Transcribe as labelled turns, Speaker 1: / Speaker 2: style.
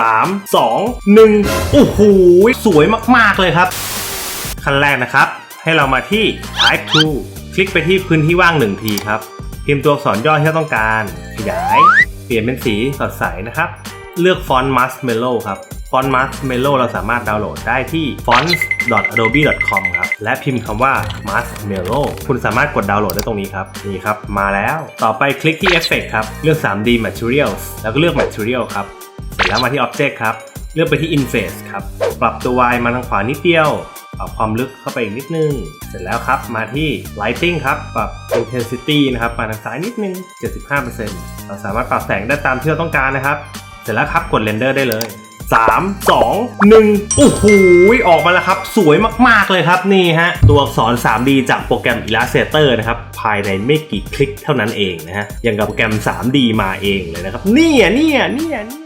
Speaker 1: 3 2 1 โอ้โห สวยมาก ๆ เลยครับ ขั้นแรกนะครับ ให้เรามาที่ Type 2 คลิกไปที่พื้นที่ว่าง1ทีครับ พิมพ์ตัวอักษรย่อที่เราต้องการ ขยาย เปลี่ยนเป็นสีสดใสนะครับ เลือกฟอนต์ Marshmallow ครับ ฟอนต์ Marshmallow เราสามารถดาวน์โหลดได้ที่ fonts.adobe.com ครับ และพิมพ์คำว่า Marshmallow คุณสามารถกดดาวน์โหลดได้ตรงนี้ครับ นี่ครับ มาแล้ว ต่อไปคลิกที่ Effect ครับ เลือก 3D Materials แล้วก็เลือก Material ครับ แล้วมาที่ Object ครับ เลือกไปที่ Inface ครับ ปรับตัว Y มาทางขวานิดเดียว ปรับความลึกเข้าไปอีกนิดนึง เสร็จแล้วครับ มาที่ Lighting ครับ ปรับ Intensity นะครับ มาทางซ้ายนิดนึง 75%เราสามารถปรับแสงได้ตามที่เราต้องการนะครับ เสร็จแล้วครับ กด Render ได้เลย3 2 1โอ้โหออกมาแล้วครับ สวยมาก ๆ เลยครับนี่ฮะ ตัวอักษร 3D จากโปรแกรม Illustrator นะครับ ภายในไม่กี่คลิกเท่านั้นเองนะฮะอย่างกับโปรแกรม 3D มาเองเลยนะครับ เนี่ยเนี่ยเนี่ยเนี่ย